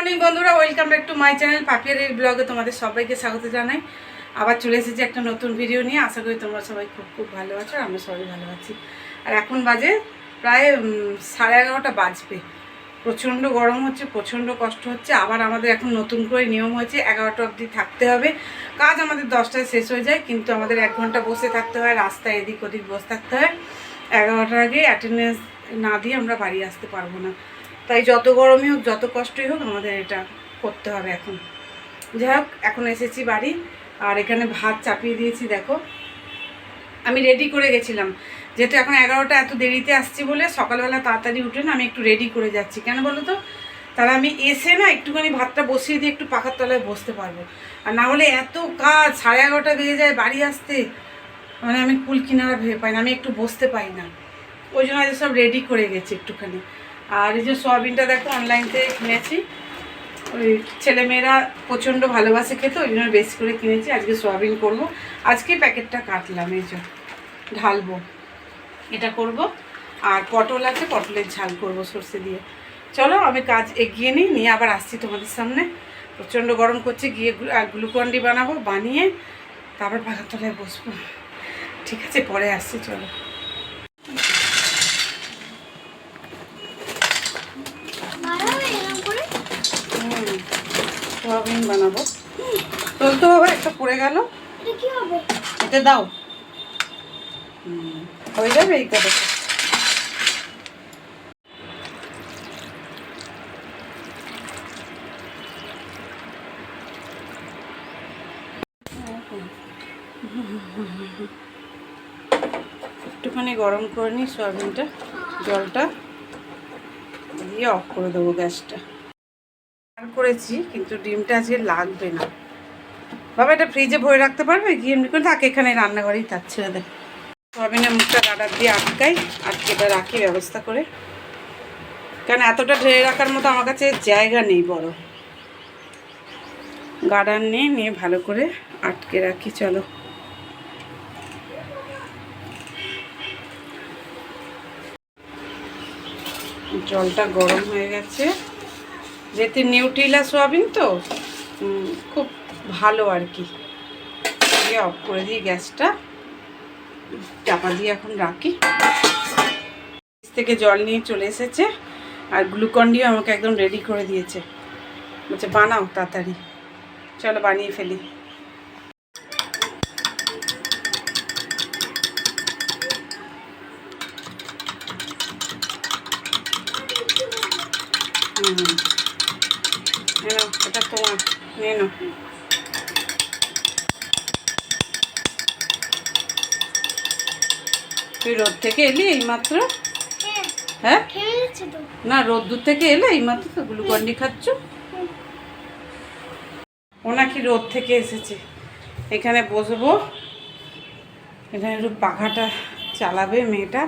Morning বন্ধুরা welcome back to my channel পাপিয়ার এই ব্লগে তোমাদের সবাইকে স্বাগত জানাই। আবার চলে এসেছি একটা নতুন ভিডিও নিয়ে। আশা করি তোমরা সবাই খুব খুব ভালো আছো আমরা সবাই ভালো আছি। আর এখন বাজে প্রায় সাড়ে এগারোটা বাজবে। প্রচণ্ড গরম হচ্ছে, প্রচণ্ড কষ্ট হচ্ছে। আবার আমাদের এখন নতুন করে নিয়ম হয়েছে, এগারোটা অবধি থাকতে হবে। কাজ আমাদের দশটায় শেষ হয়ে যায়, কিন্তু আমাদের এক ঘণ্টা বসে থাকতে হয়, রাস্তায় এদিক ওদিক বসে থাকতে হয়। এগারোটার আগে অ্যাটেন্ডেন্স না দিয়ে আমরা বাড়ি আসতে পারব না। তাই যত গরমই হোক, যত কষ্টই হোক আমাদের এটা করতে হবে এখন। যাই হোক, এখন এসেছি বাড়ি, আর এখানে ভাত চাপিয়ে দিয়েছি, দেখো। আমি রেডি করে গেছিলাম। যেহেতু এখন এগারোটা, এত দেরিতে আসছি বলে সকালবেলা তাড়াতাড়ি উঠে না আমি একটু রেডি করে যাচ্ছি। কেন বলো তো? তাহলে আমি এসে না একটুখানি ভাতটা বসিয়ে দিয়ে একটু পাখার তলায় বসতে পারব। আর না হলে এত কাজ, সাড়ে এগারোটা বেজে যায় বাড়ি আসতে। মানে আমি কুল কিনারা ভেবে পাই না, আমি একটু বসতে পাই না। ওই জন্য আজ সব রেডি করে গেছি একটুখানি। আর এই যে সোয়াবিনটা দেখো অনলাইন থেকে কিনেছি। ওই ছেলেমেয়েরা প্রচণ্ড ভালোবাসে খেতে, ওই জন্য বেশি করে কিনেছি। আজকে সোয়াবিন করব। আজকে প্যাকেটটা কাটলাম, এই যে ঢালবো। এটা করব। আর পটল আছে, পটলের ঝাল করব সর্ষে দিয়ে। চলো, আমি কাজ এগিয়ে নিই, নিয়ে আবার আসছি তোমাদের সামনে। প্রচণ্ড গরম করছে, গিয়ে গ্লুকন্ডি বানাবো, বানিয়ে তারপর পাখার তলায় বসবো। ঠিক আছে, পরে আসছি, চলো বানাবে এরকম করে হুম সোয়াবিন বানাবো। তোল তো বাবা একটা পড়ে গেল। এটা হবে? দাও। হয়ে যাবে এই কথা একটুখানি গরম করে নিই সয়াবিনটা জলটা। দিয়ে অফ করে দেবো গ্যাসটা। করেছি, কিন্তু ডিমটা আজকে লাগবে না। বাবা, এটা ফ্রিজে ভরে রাখতে পারবে? গিয়ে এমনি করে থাক, এখানে রান্নাঘরেই থাক ছেড়ে দে। সয়াবিনের মুখটা গাডার দিয়ে আটকাই, আটকে এটা রাখি ব্যবস্থা করে। কারণ এতটা ঢেলে রাখার মতো আমার কাছে জায়গা নেই বড়। গার্ডার নিয়ে নিয়ে ভালো করে আটকে রাখি, চলো। জলটা গরম হয়ে গেছে। যেহেতু নিউট্রিলা সোয়াবিন তো খুব ভালো আর কি। অফ করে দিই গ্যাসটা। চাপা দিয়ে এখন রাখি। থেকে জল নিয়ে চলে এসেছে আর গ্লুকন্ডিও আমাকে একদম রেডি করে দিয়েছে। বলছে, বানাও তাড়াতাড়ি। চলো বানিয়ে ফেলি। হুম। এটা তোমার নিয়ে নাও। তুই রোদ থেকে এলি এইমাত্র? হ্যাঁ। হ্যাঁ? যাচ্ছে না রোদ্দুর থেকে এলে এইমাত্র তো গ্লুকন্ডি খাচ্ছ? ও নাকি রোদ থেকে এসেছে। এখানে বসবো। এখানে একটু পাখাটা চালাবে মেয়েটা।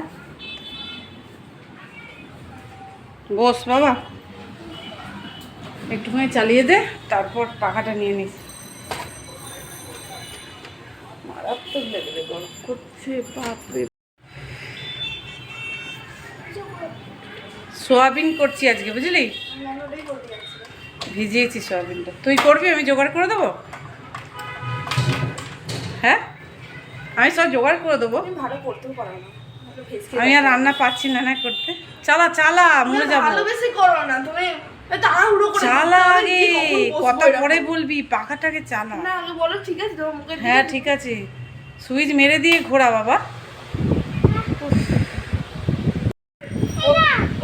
বস বাবা। একটুখানি চালিয়ে দে তারপর পাখাটা নিয়ে নিস। মারাত্মক লেভেলে গরম করছে বাপরে। সোয়াবিন করছি আজকে বুঝলি? ভিজিয়েছি সোয়াবিনটা। তুই করবি আমি জোগাড় করে দেবো? হ্যাঁ? আমি সব জোগাড় করে দেবো। ভালো করতেও পারো না। আমি আর রান্না পাচ্ছি না না করতে। চালা চালা মরে যাব। ভালোবেসে করো না তুমি চালা আগে কথা পরে বলবি? পাখাটাকে চালা। না আগে বলো ঠিক আছে তোমার মুখে হ্যাঁ ঠিক আছে। সুইচ মেরে দিয়ে ঘোরা বাবা।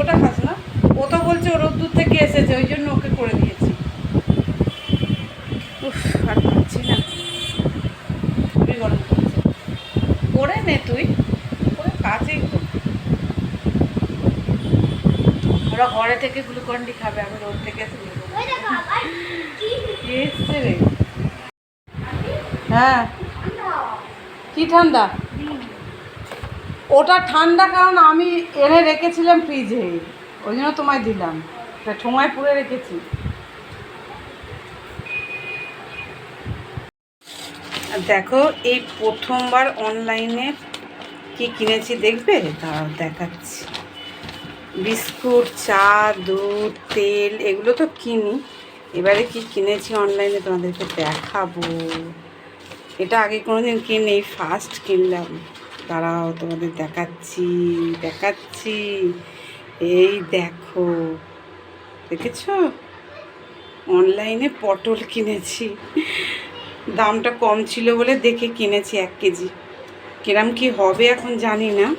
ওটা খাস না? ও তো বলছে রোদ্দুর থেকে এসেছে ওই জন্য ওকে করে দিয়েছি উফ আর পাচ্ছি না খুবই গরম করছে করে নে তুই করে কাজেই কর থেকে গ্লুকন্ডি খাবে আমি রোদ থেকে এসছে রে? হ্যাঁ। কি ঠান্ডা? ওটা ঠান্ডা কারণ আমি এনে রেখেছিলাম ফ্রিজে ওই জন্য তোমায় দিলাম। তা পুরে রেখেছি। আর দেখো এই প্রথমবার অনলাইনে কি কিনেছি দেখবে? তা দেখাচ্ছি। বিস্কুট, চা, দুধ, তেল, এগুলো তো কিনি। এবারে কি কিনেছি অনলাইনে তোমাদেরকে দেখাবো। এটা আগে কোনো দিন কিনে ফার্স্ট কিনলাম। দাঁড়াও, তোমাদের দেখাচ্ছি দেখাচ্ছি। এই দেখো, দেখেছ? অনলাইনে পটল কিনেছি। দামটা কম ছিল বলে দেখে কিনেছি এক কেজি। কিরাম কি হবে এখন জানি না।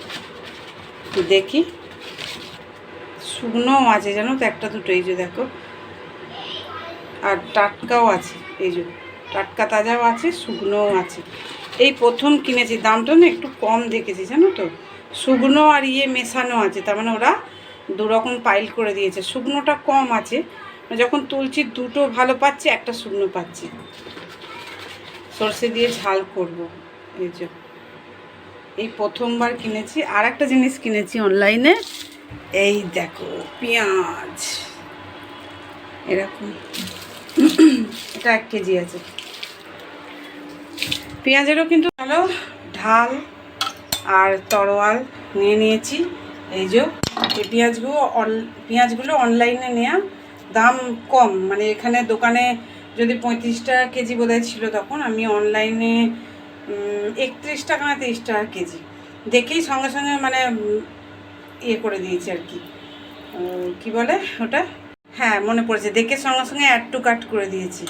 দেখি। শুকনোও আছে, জানো তো একটা দুটো, এই যে দেখো। আর টাটকাও আছে, এই যে। টাটকা তাজাও আছে, শুকনোও আছে। এই প্রথম কিনেছি, দামটা না একটু কম দেখেছি, জানো তো। শুকনো আর ইয়ে মেশানো আছে, তার মানে ওরা দু রকম পাইল করে দিয়েছে। শুকনোটা কম আছে যখন তুলছি দুটো ভালো পাচ্ছি, একটা শুকনো পাচ্ছি। সর্ষে দিয়ে ঝাল করব, এই যে। এই প্রথমবার কিনেছি। আর একটা জিনিস কিনেছি অনলাইনে এই দেখো, পেঁয়াজ। এরকম। এটা এক কেজি আছে। পেঁয়াজেরও কিন্তু ভালো ঢাল আর তরোয়াল নিয়ে নিয়েছি। এই যে, এই পেঁয়াজগুলো অন, পেঁয়াজগুলো অনলাইনে নেওয়া দাম কম। মানে এখানে দোকানে যদি পঁয়ত্রিশ টাকা কেজি বোধহয় ছিল তখন, আমি অনলাইনে একত্রিশ টাকা না তিরিশ টাকা কেজি। দেখেই সঙ্গে সঙ্গে মানে ইয়ে করে দিয়েছি আর কি। কি বলে ওটা? হ্যাঁ মনে পড়েছে। দেখে সঙ্গে সঙ্গে অ্যাড টু কাট করে দিয়েছি।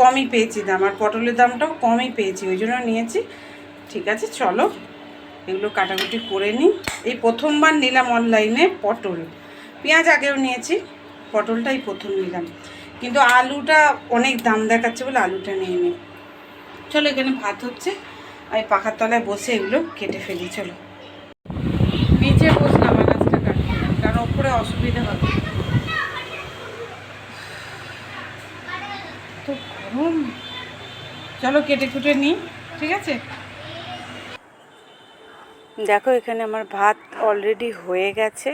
কমই পেয়েছি দাম, আর পটলের দামটাও কমই পেয়েছি, ওই জন্য নিয়েছি। ঠিক আছে, চলো, এগুলো কাটাকুটি করে নিই। এই প্রথমবার নিলাম অনলাইনে পটল। পেঁয়াজ আগেও নিয়েছি, পটলটাই প্রথম নিলাম। কিন্তু আলুটা অনেক দাম দেখাচ্ছে বলে আলুটা নিয়ে নিই চলো, এখানে ভাত হচ্ছে। আমি পাখার তলায় বসে এগুলো কেটে ফেলি, চলো। ওপরে অসুবিধা হবে। তো গরম। চলো কেটে কুটে নিই, ঠিক আছে? দেখো, এখানে আমার ভাত অলরেডি হয়ে গেছে।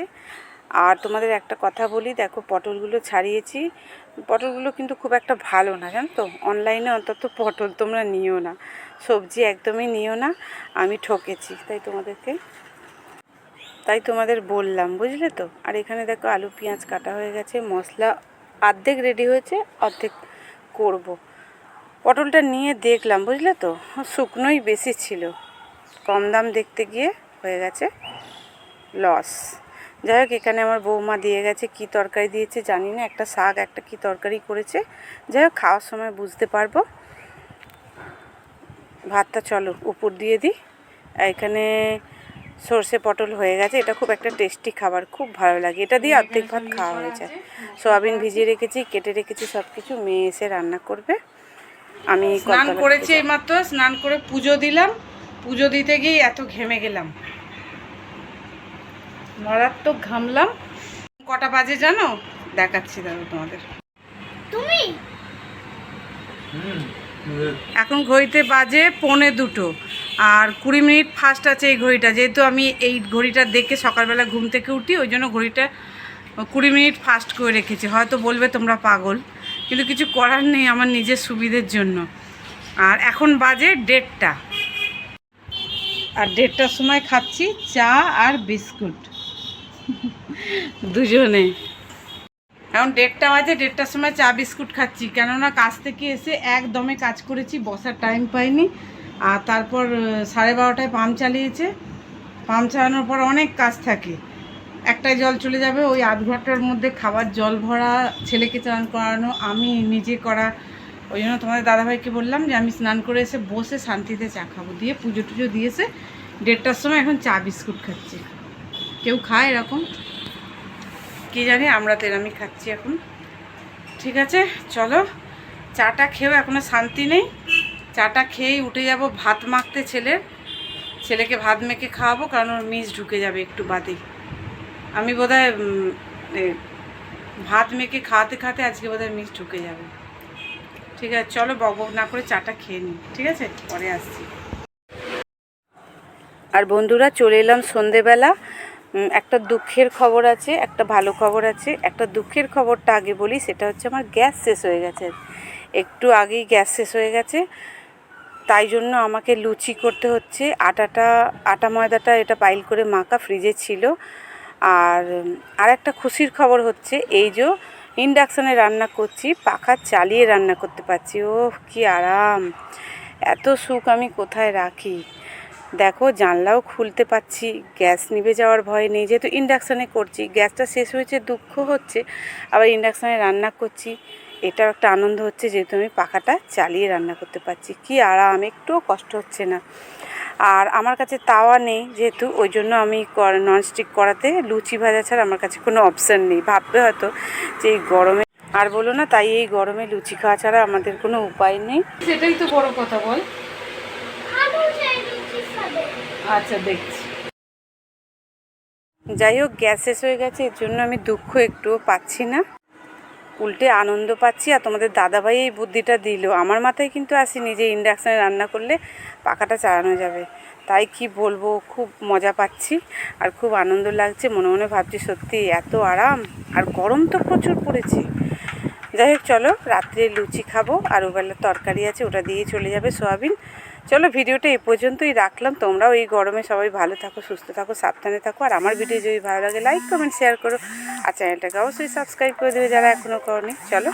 আর তোমাদের একটা কথা বলি, দেখো, পটলগুলো ছাড়িয়েছি। পটলগুলো কিন্তু খুব একটা ভালো না, জানো তো? অনলাইনে অন্তত পটল তোমরা নিও না। সবজি একদমই নিও না। আমি ঠকেছি, তাই তোমাদেরকে তাই তোমাদের বললাম, বুঝলে তো? আর এখানে দেখো আলু, পেঁয়াজ কাটা হয়ে গেছে, মশলা অর্ধেক রেডি হয়েছে, অর্ধেক করব। পটলটা নিয়ে দেখলাম, বুঝলে তো? শুকনোই বেশি ছিল। কম দাম দেখতে গিয়ে হয়ে গেছে লস যাই হোক, এখানে আমার বৌমা দিয়ে গেছে, কি তরকারি দিয়েছে জানি না, একটা শাক, একটা কি তরকারি করেছে। যাই হোক, খাওয়ার সময় বুঝতে পারব। ভাতটা চলো, উপর দিয়ে দিই। এখানে সর্ষে পটল হয়ে গেছে। এটা খুব একটা টেস্টি খাবার খুব ভালো লাগে। এটা দিয়ে অর্ধেক ভাত খাওয়া হয়ে যায়। সোয়াবিন ভিজিয়ে রেখেছি কেটে রেখেছি সব কিছু মেয়ে এসে রান্না করবে। আমি স্নান করেছি এইমাত্র স্নান করে পুজো দিলাম। পুজো দিতে গিয়ে এত ঘেমে গেলাম। মারাত্মক ঘামলাম। কটা বাজে জানো? দেখাচ্ছি দাদা তোমাদের। তুমি? এখন ঘড়িতে বাজে পৌনে দুটো। আর কুড়ি মিনিট ফাস্ট আছে এই ঘড়িটা। যেহেতু আমি এই ঘড়িটা দেখে সকালবেলা ঘুম থেকে উঠি, ওই জন্য ঘড়িটা কুড়ি মিনিট ফাস্ট করে রেখেছি। হয়তো বলবে তোমরা পাগল, কিন্তু কিছু করার নেই আমার নিজের সুবিধের জন্য। আর এখন বাজে দেড়টা। আর দেড়টার সময় খাচ্ছি চা আর বিস্কুট। দুজনে। এখন দেড়টা বাজে, দেড়টার সময় চা বিস্কুট খাচ্ছি। কেননা কাজ থেকে এসে একদমে কাজ করেছি, বসার টাইম পাইনি। আর তারপর সাড়ে বারোটায় পাম্প চালিয়েছে। পাম্প চালানোর পর অনেক কাজ থাকে। একটাই জল চলে যাবে, ওই আধ ঘণ্টার মধ্যে খাবার জল ভরা, ছেলেকে চান করানো, আমি নিজে করা। ওই জন্য তোমাদের দাদাভাইকে বললাম যে, আমি স্নান করে এসে বসে শান্তিতে চা খাব। দিয়ে পুজো টুজো দিয়েছে। দেড়টার সময় এখন চা বিস্কুট খাচ্ছি। কেউ খায় এরকম? কি জানি আমরা তো এরমই খাচ্ছি এখন। ঠিক আছে চলো। চাটা খেয়েও এখনও শান্তি নেই। চাটা খেয়েই উঠে যাব ভাত মাখতে ছেলের। ছেলেকে ভাত মেখে খাওয়াবো কারণ ওর মিস ঢুকে যাবে একটু বাদেই আমি এ, ভাত মেখে খাওয়াতে খাওয়াতে আজকে বোধহয় মিস ঢুকে যাবে। ঠিক আছে চলো বক না করে চাটা খেয়ে নিই। ঠিক আছে পরে আসছি। আর বন্ধুরা চলে এলাম সন্ধেবেলা। একটা দুঃখের খবর আছে, একটা ভালো খবর আছে। একটা দুঃখের খবরটা আগে বলি, সেটা হচ্ছে আমার গ্যাস শেষ হয়ে গেছে। একটু আগেই গ্যাস শেষ হয়ে গেছে। তাই জন্য আমাকে লুচি করতে হচ্ছে। আটাটা, আটা ময়দাটা এটা পাইল করে মাখা ফ্রিজে ছিল। আর আর একটা খুশির খবর হচ্ছে, এই যে ইন্ডাকশানে রান্না করছি, পাখা চালিয়ে রান্না করতে পারছি। ও কি আরাম! এত সুখ আমি কোথায় রাখি? দেখো, জানলাও খুলতে পাচ্ছি গ্যাস নিভে যাওয়ার ভয় নেই, যেহেতু ইন্ডাকশানে করছি, গ্যাসটা শেষ হয়েছে, দুঃখ হচ্ছে, আবার ইন্ডাকশানে রান্না করছি, এটাও একটা আনন্দ হচ্ছে, যেহেতু আমি পাখাটা চালিয়ে রান্না করতে পারছি, কি আরাম, একটুও কষ্ট হচ্ছে না। আর আমার কাছে তাওয়া নেই, যেহেতু ওই জন্য আমি ননস্টিক করাতে লুচি ভাজা ছাড়া আমার কাছে কোনো অপশান নেই, ভাববে হয়তো যে এই গরমে, আর বলো না, তাই এই গরমে লুচি খাওয়া ছাড়া আমাদের কোনো উপায় নেই। সেটাই তো বড় কথা বল। আচ্ছা দেখছি। যাই হোক, গ্যাস শেষ হয়ে গেছে, এর জন্য আমি দুঃখ একটুও পাচ্ছি না। উল্টে আনন্দ পাচ্ছি, আর তোমাদের দাদাভাই এই বুদ্ধিটা দিল। আমার মাথায় কিন্তু আসেনি যে ইন্ডাকশানে রান্না করলে পাখাটা চালানো যাবে। তাই কি বলব, খুব মজা পাচ্ছি, আর খুব আনন্দ লাগছে। মনে মনে ভাবছি, সত্যি এত আরাম, আর গরম তো প্রচুর পড়েছে। যাই হোক, চলো, রাত্রে লুচি খাব, আর ওবেলা তরকারি আছে, ওটা দিয়ে চলে যাবে সোয়াবিন। চলো ভিডিওটা এ পর্যন্তই রাখলাম। তোমরাও এই গরমে সবাই ভালো থাকো, সুস্থ থাকো, সাবধানে থাকো। আর আমার ভিডিও যদি ভালো লাগে লাইক কমেন্ট শেয়ার করো। আর চ্যানেলটাকে অবশ্যই সাবস্ক্রাইব করে দেবে যারা এখনও করনি। চলো।